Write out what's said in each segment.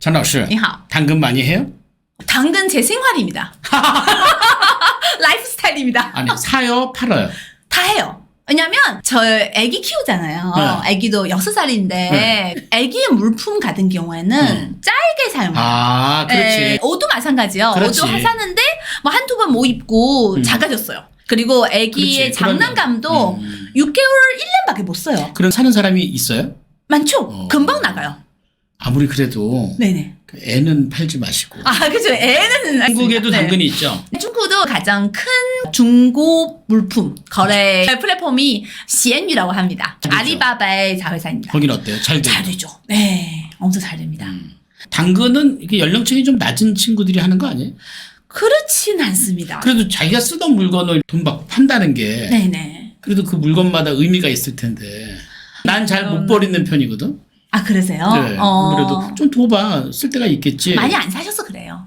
전老师你好， 당근 많이 해요? 당근 제 생활입니다. 라이프 스타일입니다. 아니 사요 팔아요. 다 해요. 왜냐면 저 아기 키우잖아요. 네. 아기도 6살인데 아기의 물품 같은 경우에는 음. 짧게 사용해요. 아 그렇지. 예, 옷도 마찬가지요. 그렇지. 옷도 사는데 뭐 한두 번 못 입고 음. 작아졌어요. 그리고 아기의 그렇지. 그러면, 장난감도 음. 6개월, 1년밖에 못 써요. 그런 사는 사람이 있어요? 많죠? 어. 금방 나가요. 아무리 그래도 네네. 그 애는 팔지 마시고. 아, 그죠. 애는. 한국에도 네. 당근이 있죠. 중국도 가장 큰 중고 물품 거래 플랫폼이 시엔유라고 합니다. 그렇죠. 알리바바의 자회사입니다. 거긴 어때요? 잘 돼요? 잘 되죠. 네, 엄청 잘 됩니다. 음. 당근은 이게 연령층이 좀 낮은 친구들이 하는 거 아니에요? 그렇진 않습니다. 그래도 자기가 쓰던 물건을 돈 받고 판다는 게 네네. 그래도 그 물건마다 의미가 있을 텐데 난 잘못 음. 버리는 편이거든. 아 그러세요? 네. 아무래도 좀 둬봐 쓸 때가 있겠지. 많이 안 사셔서 그래요.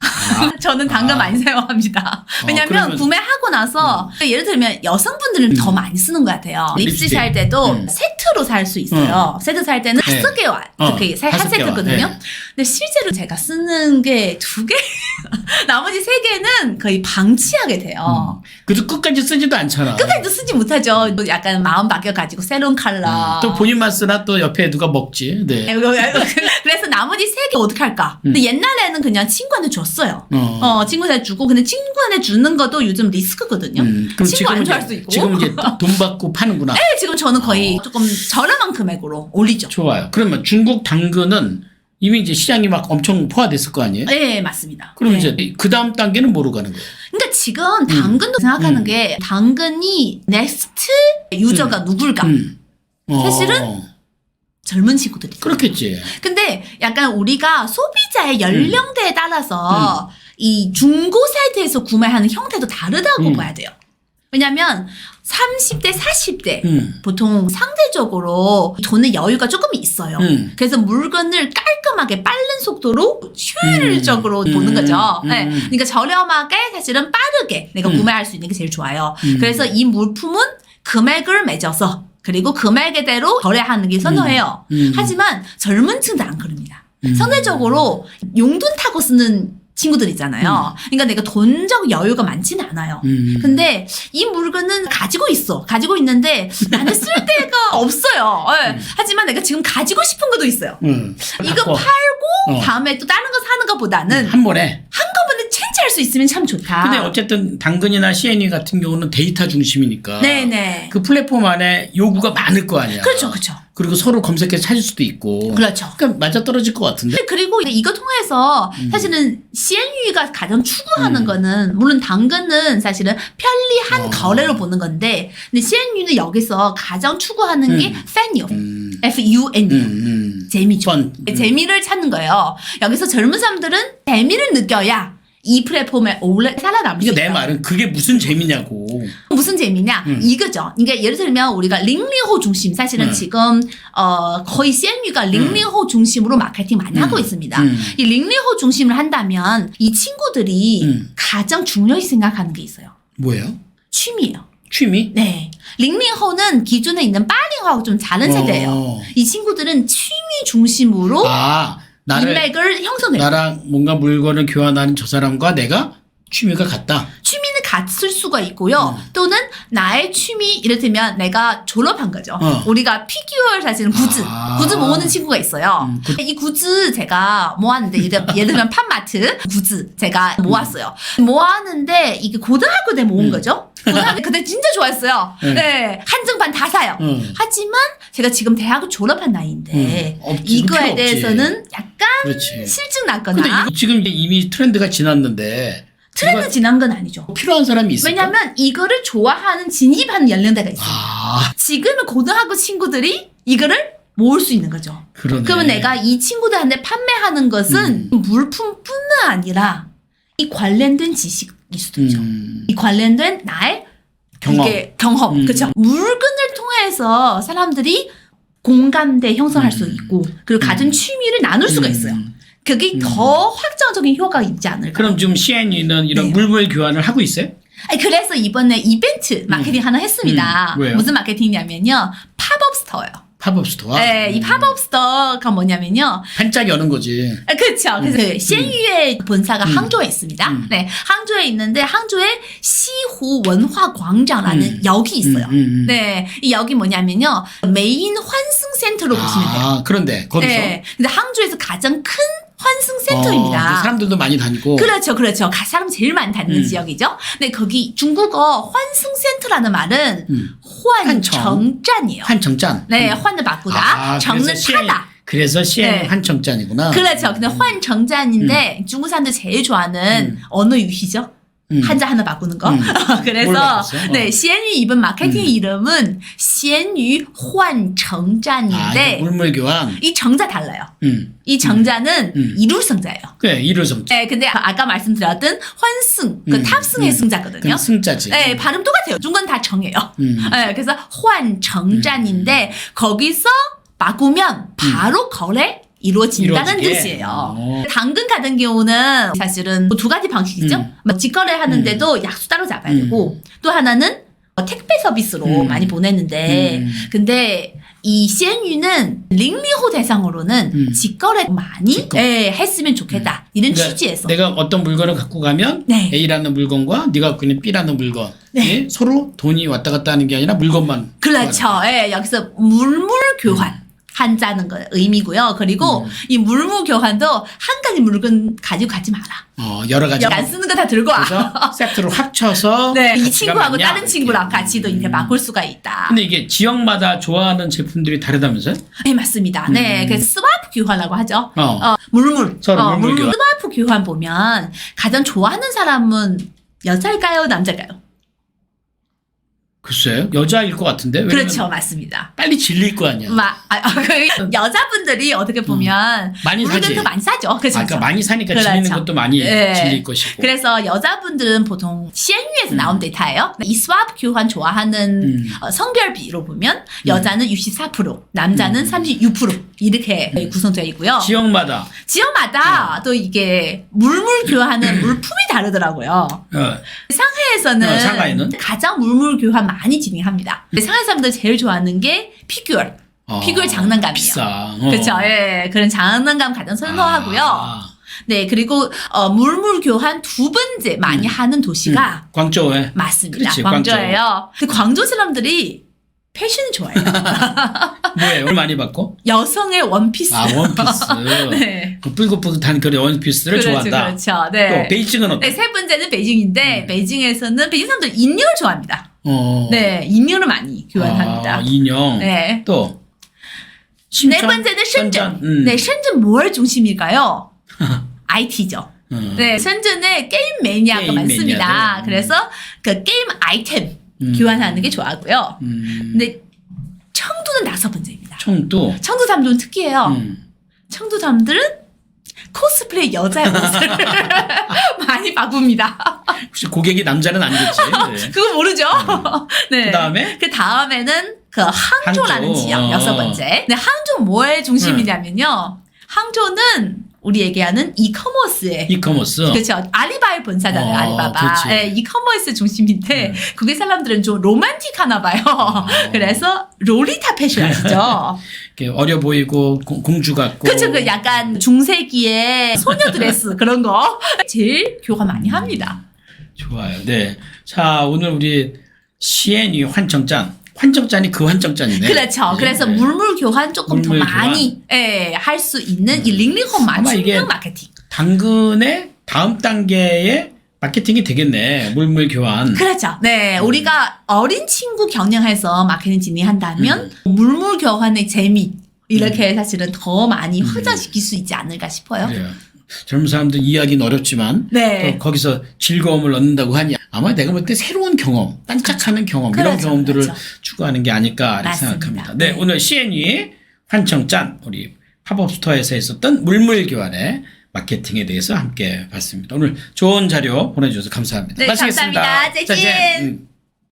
아, 저는 당근 아. 많이 사용합니다. 왜냐면 그러면- 구매하고 나서 예를 들면 여성분들은 음. 더 많이 쓰는 것 같아요. 립스틱 립스틱. 살 때도 음. 세트로 살 수 있어요. 세트 살 때는 네. 다섯 개와 어, 그게 한 다섯 개와, 세트거든요. 네. 근데 실제로 제가 쓰는 게 두 개, 나머지 세 개는 거의 방치하게 돼요. 그래도 끝까지 쓰지도 않잖아. 끝까지도 쓰지 못하죠. 또 약간 마음 바뀌어가지고 새로운 컬러. 음, 또 본인만 쓰나 또 옆에 누가 먹지. 네. 그래서 나머지 세 개 어떻게 할까? 근데 옛날에는 그냥 친구한테 줬어요. 어. 어, 친구한테 주고, 근데 친구한테 주는 것도 요즘 리스크거든요. 음, 그럼 친구 안 좋아할 수 있고. 지금 이제 돈 받고 파는구나. 네, 지금 저는 거의 어. 조금 저렴한 금액으로 올리죠. 좋아요. 그러면 중국 당근은 이미 이제 시장이 막 엄청 포화됐을 거 아니에요? 네, 맞습니다. 그럼 네. 이제 그 다음 단계는 뭐로 가는 거예요? 그러니까 지금 당근도 생각하는 음. 게 당근이 넥스트 유저가 누굴까? 음. 어, 사실은 젊은 친구들이. 그렇겠지. 근데 약간 우리가 소비자의 연령대에 음. 따라서 이 중고 사이트에서 구매하는 형태도 다르다고 음. 봐야 돼요. 왜냐면 30대, 40대 음. 보통 상대적으로 돈의 여유가 조금 있어요. 음. 그래서 물건을 깔끔하게 빠른 속도로 효율적으로 음. 보는 거죠. 음. 네. 그러니까 저렴하게 사실은 빠르게 내가 음. 구매할 수 있는 게 제일 좋아요. 음. 그래서 이 물품은 금액을 맺어서 그리고 금액대로 거래하는 게 선호해요. 음. 하지만 젊은 층도 안 그럽니다. 음. 상대적으로 용돈 타고 쓰는 친구들 있잖아요. 그러니까 내가 돈적 여유가 많지는 않아요. 음. 근데 이 물건은 가지고 있어. 가지고 있는데 나는 쓸 데가 없어요. 예. 하지만 내가 지금 가지고 싶은 것도 있어요. 음. 이거 바꿔. 팔고 어. 다음에 또 다른 거 사는 것보다는 한 번에. 한 꺼번에 체인지할 수 있으면 참 좋다. 근데 어쨌든 당근이나 CNE 같은 경우는 데이터 중심이니까. 네네. 그 플랫폼 안에 요구가 많을 거 아니야. 그렇죠, 그렇죠. 그리고 서로 검색해서 찾을 수도 있고. 그렇죠. 그러니까 맞아 떨어질 것 같은데. 그리고 이거 통해서 음. 사실은 CNU가 가장 추구하는 거는 물론 당근은 사실은 편리한 어. 거래로 보는 건데 근데 CNU는 여기서 가장 추구하는 게 음. 팬이요. 음. F-U-N. 음. 음. 재미죠. 펀. 음. 재미를 찾는 거예요. 여기서 젊은 사람들은 재미를 느껴야 이 플랫폼에 오래 살아남을 수 이게 내. 말은 그게 무슨 재미냐고. 무슨 재미냐? 음. 이거죠. 그러니까 예를 들면 우리가 링링호 중심 사실은 음. 지금 어 거의 CNU가 링링호 중심으로 마케팅 많이 음. 하고 있습니다. 음. 이 링링호 중심을 한다면 이 친구들이 음. 가장 중요히 생각하는 게 있어요. 뭐예요? 취미예요. 취미? 네. 링링호는 기존에 있는 빠링호하고 좀 다른 세대예요. 어. 이 친구들은 취미 중심으로 아, 나를 인맥을 형성해요. 나랑 뭔가 물건을 교환하는 저 사람과 내가 취미가 같다. 취미는 같을 수가 있고요. 음. 또는 나의 취미, 이를테면 내가 졸업한 거죠. 어. 우리가 피규어 사실은 굿즈, 아. 굿즈 모으는 친구가 있어요. 음, 굿- 이 굿즈 제가 모았는데, 예를, 예를 들면 팜마트 굿즈 제가 모았어요. 모았는데 이게 고등학교 때 모은 음. 거죠. 고등학교 그때 진짜 좋아했어요. 네. 네. 한정판 다 사요. 응. 하지만 제가 지금 대학을 졸업한 나이인데 음, 없지. 이거에. 대해서는 그렇지. 실증 근데 났거나 이거 지금 이제 이미 트렌드가 지났는데 트렌드 지난 건 아니죠. 필요한 사람이 있을까? 왜냐면 이거를 좋아하는 진입하는 연령대가 있어요. 아, 지금은 고등학교 친구들이 이거를 모을 수 있는 거죠. 그러네. 그러면 내가 이 친구들한테 판매하는 것은 물품뿐만 아니라 이 관련된 지식일 수도 있죠. 음, 이 관련된 나의 경험. 이게 경험, 음. 그렇죠. 물건을 통해서 사람들이 공감대 형성할 수 음. 있고 그리고 가진 취미를 나눌 수가 음. 있어요. 그게 더 확정적인 효과가 있지 않을까. 그럼 지금 CNE는 이런 네. 물물 교환을 하고 있어요? 아니, 그래서 이번에 이벤트 마케팅 하나 했습니다. 음, 왜요? 무슨 마케팅이냐면요. 팝업 스토어요. 팝업 스토어. 네, 이 팝업 스토어가 뭐냐면요. 반짝 여는 거지. 아, 그렇죠. 그래서 그 시엔유의 본사가 음. 항저우에 있습니다. 음. 네, 항저우에 있는데 항저우에 시후 원화 광장라는 음. 역이 있어요. 음, 음, 음. 네, 이 역이 뭐냐면요. 메인 환승 센터로 보시면 돼요. 아, 그런데 거기서 네, 근데 항저우에서 가장 큰 환승 어, 센터입니다. 그 사람들도 많이 다니고. 그렇죠, 그렇죠. 가 사람 제일 많이 다니는 음. 지역이죠. 근데 거기 중국어 환승 센터라는 말은 음. 환정짠이에요. 환청짠. 네, 음. 환을 바꾸다, 아, 시엔- 타다. 그래서 시엔 네. 환청짠이구나. 그렇죠. 근데 환정짠인데 중국 사람들 제일 좋아하는 음. 언어 유희죠. 음. 한자 하나 바꾸는 거. 음. 뭘 그래서? 어. 네, 시엔유 이번 마케팅 이름은 시엔유 아, 환정짠인데 이거 물물 교환. 이 정자 달라요. 음. 이 정자는 음. 이룰 성자예요. 그래, 이룰성. 네, 근데 아까 말씀드렸던 환승, 그 음. 탑승의 음. 승자거든요. 승자지. 네, 발음 똑같아요. 중국은 다 정해요. 음. 네, 그래서 환정짠인데 거기서 바꾸면 바로 거래 이루어진다는 이루어지게? 뜻이에요. 어. 당근 같은 경우는 사실은 두 가지 방식이죠. 음. 뭐 직거래 하는데도 약수 따로 잡아야 음. 되고 또 하나는 어, 택배 서비스로 음. 많이 보내는데 음. 근데 이 시엔유는 링리호 대상으로는 음. 직거래 많이 직거. 예, 했으면 좋겠다 이런 그러니까 취지에서 내가 어떤 물건을 갖고 가면 네. A라는 물건과 네가 갖고 있는 B라는 물건이 네. 서로 돈이 왔다 갔다 하는 게 아니라 물건만 그렇죠. 예, 여기서 물물 교환. 한자는 거 의미고요. 그리고 음. 이 물물 교환도 한 가지 물건 가지고 가지 마라. 어, 여러 가지 안 쓰는 거 다 들고 와. 그래서 세트로 합쳐서 네, 이 가치가 친구하고 맞냐? 다른 친구랑 이렇게. 같이도 이렇게 음. 바꿀 수가 있다. 근데 이게 지역마다 좋아하는 제품들이 다르다면서요? 네, 맞습니다. 네, 음. 그래서 스와프 교환이라고 하죠. 어. 어, 물물. 서로 어, 물물 교환. 스와프 교환 보면 가장 좋아하는 사람은 여자일까요, 남자일까요? 글쎄요. 여자일 것 같은데. 그렇죠, 맞습니다. 빨리 질릴 거 아니야. 마, 아, 아, 그 여자분들이 어떻게 보면 음. 많이 물건 사지. 더 많이 사죠. 그렇죠. 아까 많이 사니까 그렇죠. 질리는 것도 많이 네. 질릴 것이고. 그래서 여자분들은 보통 시엔유에서 나온 데이터예요. 이 스와프 교환 좋아하는 음. 어, 성별비로 보면 여자는 64%, 남자는 36% 이렇게 구성되어 있고요. 음. 지역마다 지역마다 음. 또 이게 물물 교환은 물품이 다르더라고요. 어, 상하이에서는 어, 상하이는? 가장 물물 교환 많이 진행합니다. 상하이 사람들 제일 좋아하는 게 피규어. 어, 피규어 장난감이요. 비싸. 어. 그렇죠. 예, 그런 장난감 가장 선호하고요. 아, 네, 그리고 어, 물물 교환 두 번째 많이 하는 도시가 광저우에 맞습니다. 그렇지, 광저예요. 근데 광저 사람들이 패션 좋아해요. 뭐예요? 뭘 많이 받고? 여성의 원피스. 아 원피스. 네. 고플고플한 그런 원피스를 그렇죠, 좋아한다. 그렇죠. 네. 또 베이징은 어때? 네, 세 번째는 베이징인데 음. 베이징에서는 베이징 사람들 인형을 좋아합니다. 어. 네, 인형을 많이 교환합니다. 아, 인형. 네. 또. 네 번째는 신전. 음. 네, 신전 뭘 중심일까요? IT죠. 음. 어. 네, 신전에 게임 매니아가 게임 많습니다. 매니아들. 그래서 그 게임 아이템. 음. 교환하는 게 좋아하고요. 음. 근데 청두는 다섯 번째입니다. 청도. 청두 사람들은 특이해요. 음. 청두 사람들은 코스프레 여자의 옷을 많이 바꿉니다. 혹시 고객이 남자는 아니겠지? 네. 그거 모르죠? 네. 그다음에? 그 다음에는 그 항조라는 항조. 지역 어. 여섯 번째. 근데 항조 뭐의 중심이냐면요. 항조는 우리 얘기하는 이커머스의 이커머스. 그렇죠. 알리바의 본사잖아요. 어, 알리바바. 그렇지. 예, 이커머스 중심인데 음. 그게 사람들은 좀 로man틱하나 봐요. 어. 그래서 롤리타 패션 아시죠? 어려 보이고 공- 공주 같고. 그렇죠. 그 약간 중세기의 소녀 드레스 그런 거 제일 교화 많이 합니다. 좋아요. 네. 자 오늘 우리 시엔이 환청짠. 환청짠이 그 환청짠이네. 그렇죠. 네. 그래서 네. 물물 교환 조금 물물 더. 많이 예, 할 수 있는 이 링링홈 아마 이게 맞춤형 마케팅. 당근의 다음 단계의 마케팅이 되겠네. 물물 교환. 그렇죠. 네, 음. 우리가 어린 친구 경영해서 마케팅 진행한다면 음. 물물 교환의 재미 이렇게 사실은 더 많이 음. 확장시킬 수 있지 않을까 싶어요. 그래요. 젊은 사람들 이해하기는 어렵지만 네. 또 거기서 즐거움을 얻는다고 하니 아마 내가 볼 때 새로운 경험, 딴짝하는 경험 이런 그렇죠, 경험들을 그렇죠. 추구하는 게 아닐까 이렇게 맞습니다. 생각합니다. 네, 네. 오늘 CN이 환청짠 우리 팝업 스토어에서 있었던 물물 교환의 마케팅에 대해서 함께 봤습니다. 오늘 좋은 자료 보내주셔서 감사합니다. 네, 마치겠습니다. 감사합니다. 음.